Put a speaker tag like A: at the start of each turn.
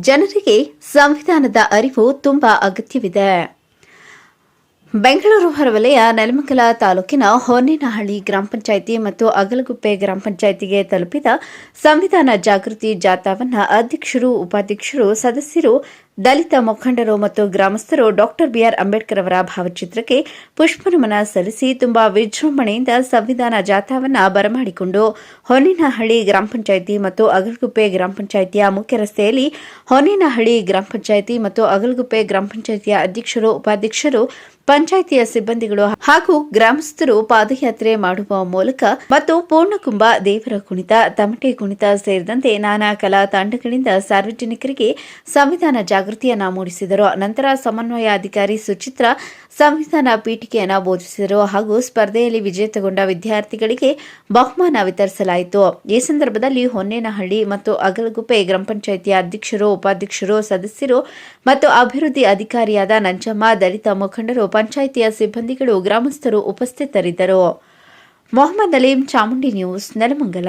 A: ಜನರಿಗೆ ಸಂವಿಧಾನದ ಅರಿವು ತುಂಬಾ ಅಗತ್ಯವಿದೆ. ಬೆಂಗಳೂರು ಹೊರವಲಯ ನೆಲಮಂಗಲ ತಾಲೂಕಿನ ಹೊನ್ನೇನಹಳ್ಳಿ ಗ್ರಾಮ ಪಂಚಾಯಿತಿ ಮತ್ತು ಅಗಲಗುಪ್ಪೆ ಗ್ರಾಮ ಪಂಚಾಯಿತಿಗೆ ತಲುಪಿದ ಸಂವಿಧಾನ ಜಾಗೃತಿ ಜಾಥಾವನ್ನು ಅಧ್ಯಕ್ಷರು, ಉಪಾಧ್ಯಕ್ಷರು, ಸದಸ್ಯರು ದಲಿತ ಮುಖಂಡರು ಮತ್ತು ಗ್ರಾಮಸ್ಥರು ಡಾಕ್ಟರ್ ಬಿಆರ್ ಅಂಬೇಡ್ಕರ್ ಅವರ ಭಾವಚಿತ್ರಕ್ಕೆ ಪುಷ್ಪನಮನ ಸಲ್ಲಿಸಿ ತುಂಬಾ ವಿಜೃಂಭಣೆಯಿಂದ ಸಂವಿಧಾನ ಜಾಥಾವನ್ನ ಬರಮಾಡಿಕೊಂಡು ಹೊನ್ನೇನಹಳ್ಳಿ ಗ್ರಾಮ ಪಂಚಾಯಿತಿ ಮತ್ತು ಅಗಲಗುಪ್ಪೆ ಗ್ರಾಮ ಪಂಚಾಯಿತಿಯ ಮುಖ್ಯ ರಸ್ತೆಯಲ್ಲಿ ಹೊನ್ನೇನಹಳ್ಳಿ ಗ್ರಾಮ ಪಂಚಾಯಿತಿ ಮತ್ತು ಅಗಲಗುಪ್ಪೆ ಗ್ರಾಮ ಪಂಚಾಯಿತಿಯ ಅಧ್ಯಕ್ಷರು, ಉಪಾಧ್ಯಕ್ಷರು, ಪಂಚಾಯಿತಿಯ ಸಿಬ್ಬಂದಿಗಳು ಹಾಗೂ ಗ್ರಾಮಸ್ಥರು ಪಾದಯಾತ್ರೆ ಮಾಡುವ ಮೂಲಕ ಮತ್ತು ಪೂರ್ಣಕುಂಭ, ದೇವರ ಕುಣಿತ, ತಮಟೆ ಕುಣಿತ ಸೇರಿದಂತೆ ನಾನಾ ಕಲಾ ತಂಡಗಳಿಂದ ಸಾರ್ವಜನಿಕರಿಗೆ ಸಂವಿಧಾನ ಜಾಗೃತಿಯನ್ನ ಮೂಡಿಸಿದರು. ನಂತರ ಸಮನ್ವಯ ಅಧಿಕಾರಿ ಸುಚಿತ್ರ ಸಂವಿಧಾನ ಪೀಠಿಕೆಯನ್ನು ಬೋಧಿಸಿದರು. ಹಾಗೂ ಸ್ಪರ್ಧೆಯಲ್ಲಿ ವಿಜೇತಗೊಂಡ ವಿದ್ಯಾರ್ಥಿಗಳಿಗೆ ಬಹುಮಾನ ವಿತರಿಸಲಾಯಿತು. ಈ ಸಂದರ್ಭದಲ್ಲಿ ಹೊನ್ನೇನಹಳ್ಳಿ ಮತ್ತು ಅಗಲಗುಪ್ಪೆ ಗ್ರಾಮ ಪಂಚಾಯಿತಿಯ ಅಧ್ಯಕ್ಷರು, ಉಪಾಧ್ಯಕ್ಷರು, ಸದಸ್ಯರು ಮತ್ತು ಅಭಿವೃದ್ಧಿ ಅಧಿಕಾರಿಯಾದ ನಂಜಮ್ಮ, ದಲಿತ ಮುಖಂಡರು, ಪಂಚಾಯಿತಿಯ ಸಿಬ್ಬಂದಿಗಳು, ಗ್ರಾಮಸ್ಥರು ಉಪಸ್ಥಿತರಿದ್ದರು. ಮೊಹಮ್ಮದ್ ಅಲೀಂ ಚಾಮುಂಡಿ ನ್ಯೂಸ್, ನೆಲಮಂಗಲ.